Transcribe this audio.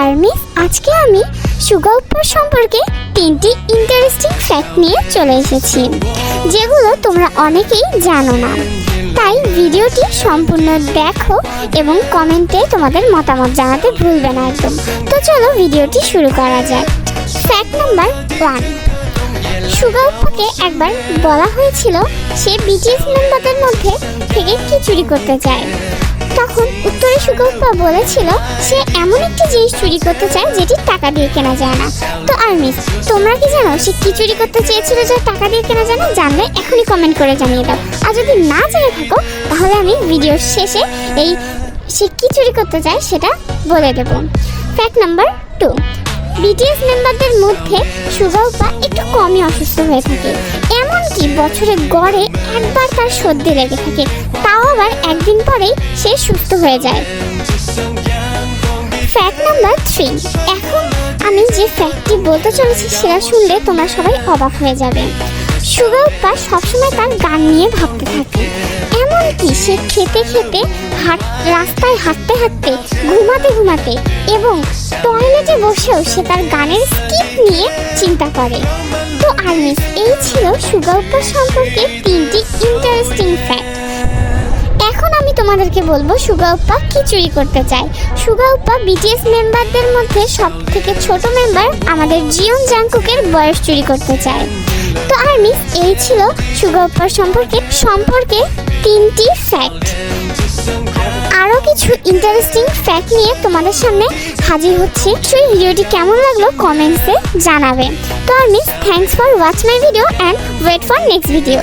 Army আজকে আমি সুগল্প সম্পর্কে তিনটি ইন্টারেস্টিং ফ্যাক্ট নিয়ে চলে এসেছি, যেগুলো তোমরা অনেকেই জানো না। তাই ভিডিওটি সম্পূর্ণ দেখো এবং কমেন্টে তোমাদের মতামত জানাতে ভুলবে না একদম। তো চলো ভিডিওটি শুরু করা যাক। ফ্যাক্ট নাম্বার ওয়ান সুগল্পকে একবার বলা হয়েছিল, সে বিটিএস মেম্বারদের মধ্যে থেকে কি চুরি করতে চায়। তখন উত্তরে সুগল্পা বলেছিল, সে এমন একটি জিনিস চুরি করতে চায় যেটি টাকা দিয়ে কেনা যায় না। তো আর্মিস, তোমরা কি জানো সে কি চুরি করতে চেয়েছিল যে টাকা দিয়ে কেনা যায় না? জানলে এখনই কমেন্ট করে জানিয়ে দাও। আর যদি না জেনে থাকো, তাহলে আমি ভিডিওর শেষে এই সে কি চুরি করতে চায় সেটা বলে দেব। ফ্যাক্ট নাম্বার টু বিটিএস মেম্বারদের মধ্যে সুগল্পা একটু কমই অসুস্থ হয়ে থাকে। এমনকি বছরে গড়ে একবার তার সর্দি লেগে থাকে। আবার একদিন পরেই সে সুস্থ হয়ে যায়। ফ্যাক্ট নাম্বার থ্রি এখন আমি যে ফ্যাক্টটি বলতে চলেছি সেটা শুনলে তোমরা সবাই অবাক হয়ে যাবে। সুগল্পা সবসময় তার গান নিয়ে ভাবতে থাকে। এমনকি সে খেতে খেতে হাট, রাস্তায় হাঁটতে হাঁটতে, ঘুমাতে ঘুমাতে এবং টয়লেটে বসেও সে তার গানের স্কিপ নিয়ে চিন্তা করে। তো আর্মিস এই ছিল সুগল্পা সম্পর্কে তিনটি ইন্টারেস্টিং ফ্যাক্ট তোমাদেরকে বলব সুগাউপ্পা কি চুরি করতে চায় সুগাউপ্পা বিটিএস মেম্বারদের মধ্যে সব থেকে ছোট মেম্বার আমাদের জিয়ন জাংকুকের বয়স চুরি করতে চায় তো আর্মি এই ছিল সুগাউপ্পার সম্পর্কে সম্পর্কে তিনটি ফ্যাক্ট আরও কিছু ইন্টারেস্টিং ফ্যাক্ট নিয়ে তোমাদের সামনে হাজির হচ্ছে। সেই ভিডিওটি কেমন লাগল কমেন্টসে জানাবে। তো army thanks for watch my video and wait for next video